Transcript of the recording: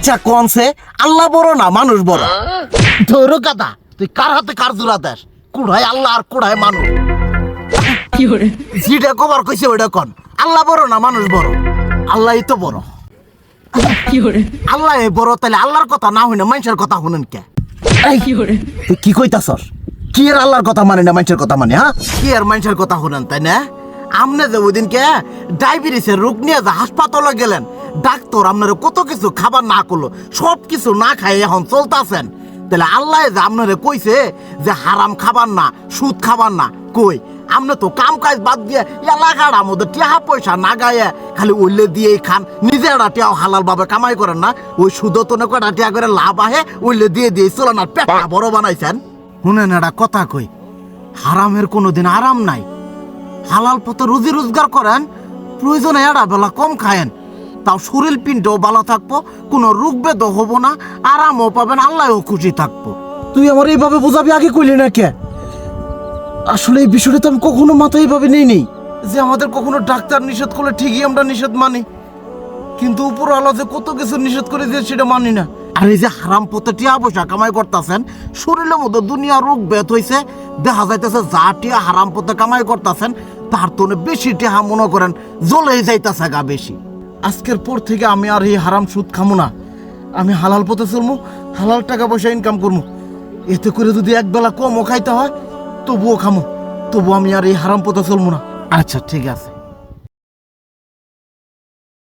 আচ্ছা কনসে আল্লাহ বড় না মানুষ বড়। ধরো কাদা তুই কার হাতে কার জোড়া দেশ কুড়ায় আল্লাহ আর কুড়ায় মানুষ। যেটা কবার কইছে ওইটা কন। আল্লাহ বড় না মানুষ বড়? আল্লাহই তো বড়। আল্লাহ বড় তাহলে আল্লাহর কথা না হই না মানুষের কথা শুনেন কে? এই, তুই কি কইতাছস? কি এর আল্লাহর কথা মানে না মানুষের কথা মানে হ্যাঁ কি আর মানুষের কথা শুনেন তাই না? আমনে যে ওই দিনকে ডায়াবেটিসের রোগ নিয়ে যে হাসপাতালে গেলেন ডাক্তার আপনার কত কিছু খাবার না করল সব কিছু না খাই এখন চলতেছেন। তাহলে আল্লাহ যে আপনারে কইছে যে হারাম খাবার না সুদ খাবার না কই? আপনি তো কাম কাজ বাদ দিয়ে এলাকার মধ্যে টিহা পয়সা না গায়ে খালি উল্লে দিয়েই খান নিজে একটা টিয়াও হালাল ভাবে কামাই করেন না। ওই সুদ তো কটা টিয়া করে লাভ আহে উল্লে দিয়ে দিয়ে চলেন আর পেটটা বড় বানাইছেন। শুনেন একটা কথা কই হারামের কোনোদিন আরাম নাই। হালাল পথে রুজি রোজগার করেন প্রয়োজনে এড়া বেলা কম খায়েন। তাও শরীর পিণ্ডও ভালো থাকব কোনো রোগ বেদও হব না আরামও পাবেন আল্লাহও খুশি থাকব। তুই আমার এইভাবে বোঝাবি আগে কইলি না কে? আসলে এই বিষয়টা তো আমি কখনো মাথায় এইভাবে নেই নেই যে আমাদের কখনো ডাক্তার নিষেধ করলে ঠিকই আমরা নিষেধ মানি। কিন্তু উপর আলো যে কত কিছু নিষেধ করে দিয়ে সেটা মানি না। আর এই যে হারাম পথে টিয়া পয়সা কামাই করতেছেন শরীরের মধ্যে দুনিয়া রোগ বেত হইছে দেখা যাইতেছে যা টিয়া হারাম পথে কামাই করতেছেন তার তো বেশি টিয়া মনে করেন জ্বলেই যাইতেছে গা বেশি। আজকের পর থেকে আমি আর এই হারাম সুদ খামো না। আমি হালাল পথে চলবো হালাল টাকা পয়সা ইনকাম করব এতে করে যদি একবেলা কমও খাইতে হয়, তবুও খামো। তবু আমি আর এই হারাম পথে চলবো না। আচ্ছা ঠিক আছে।